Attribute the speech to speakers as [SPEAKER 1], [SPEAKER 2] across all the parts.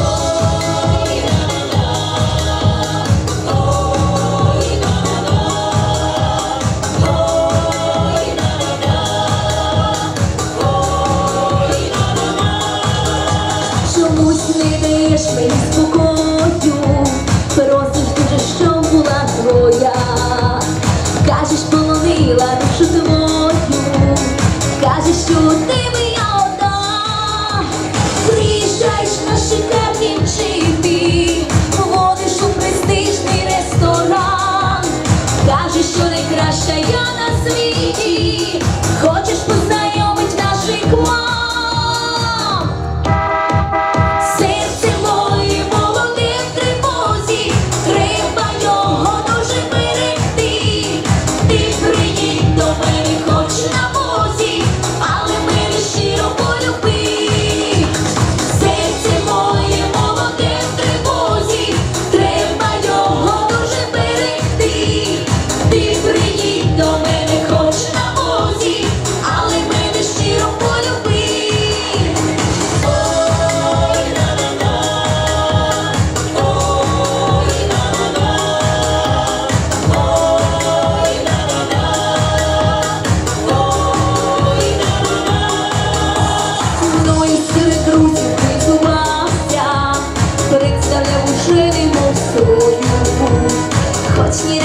[SPEAKER 1] Oh Заявушили мов сою, хоч ні.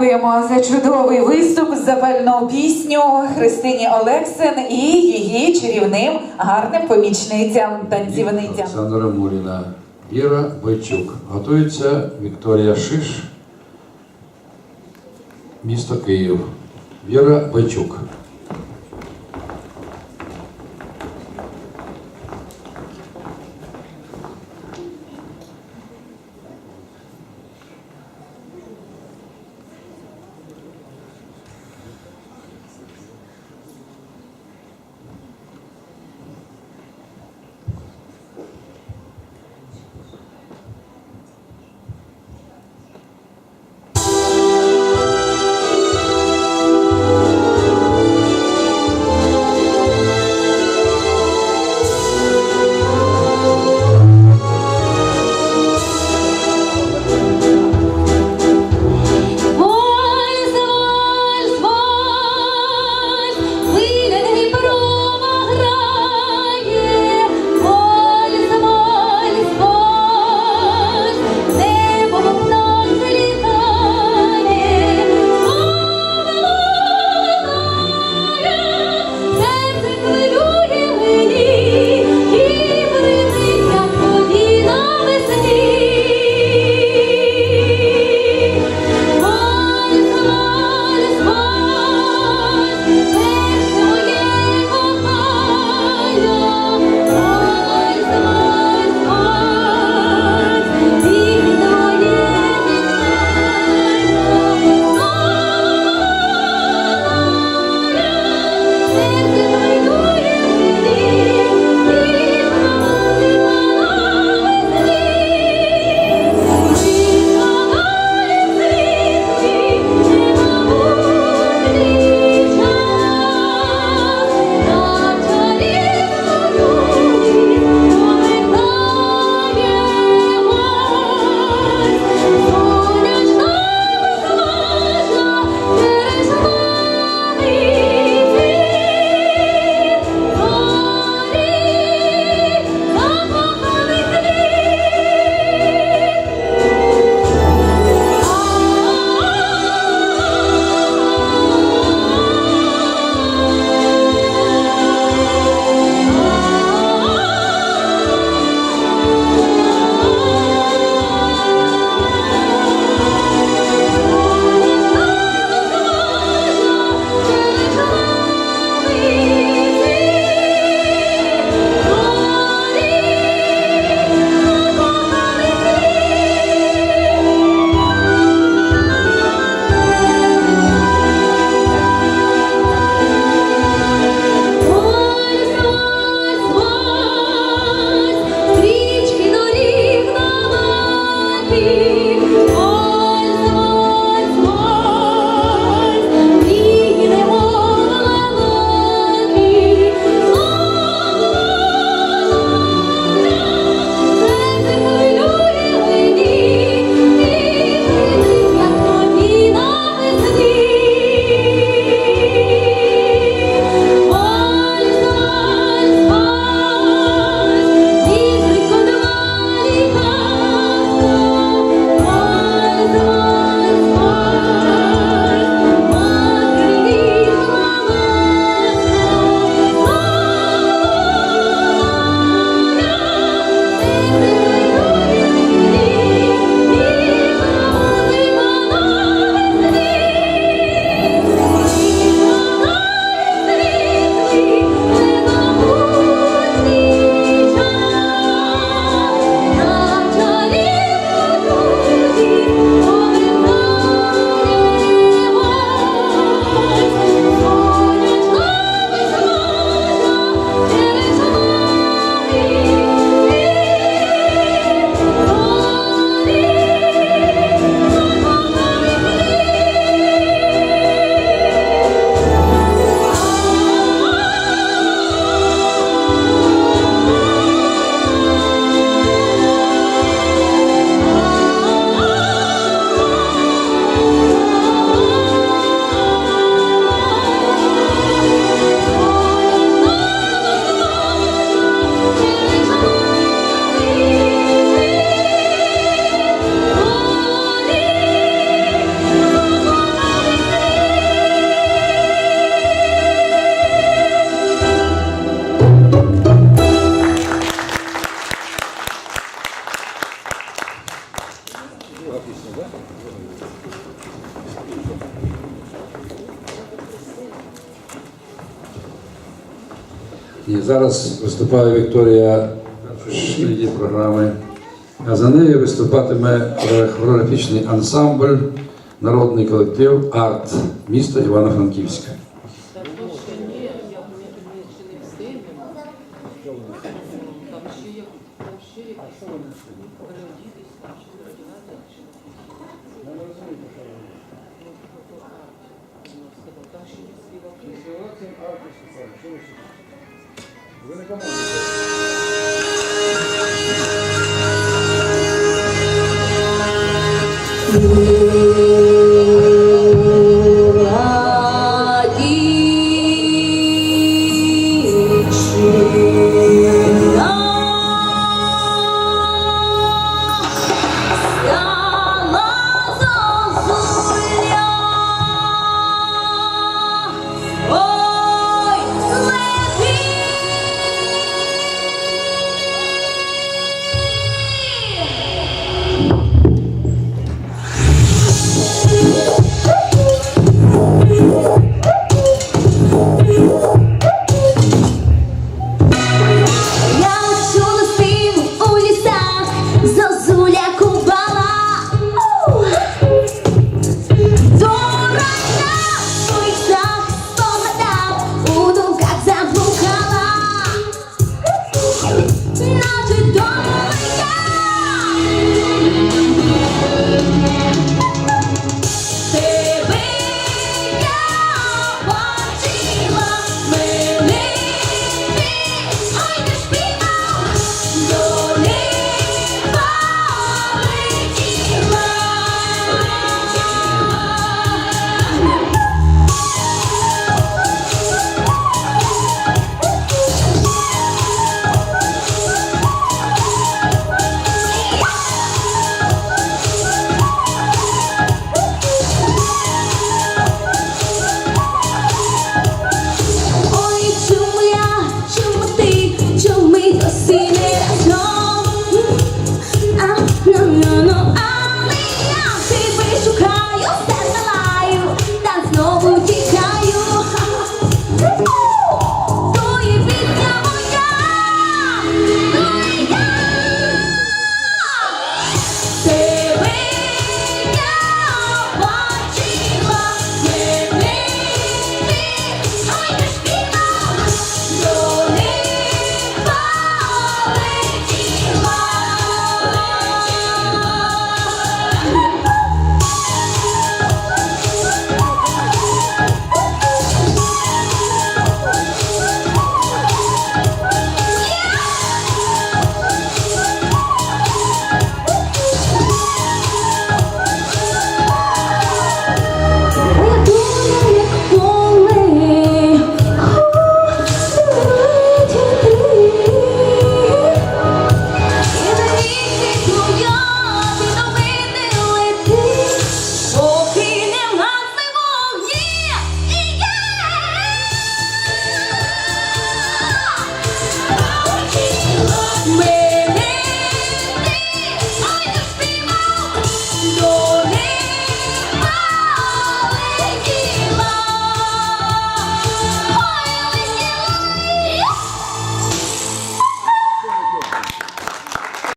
[SPEAKER 2] дякуємо за чудовий виступ, за бальну пісню Христині Олексин і її чарівним гарним помічницям танцівницям.
[SPEAKER 3] Олександра Муріна, Іра Бойчук. Готується Вікторія Шиш, місто Київ. Віра Бойчук. І зараз виступає Вікторія її програми. А за нею виступатиме хореографічний ансамбль, народний колектив Арт міста Івано-Франківська.
[SPEAKER 1] Thank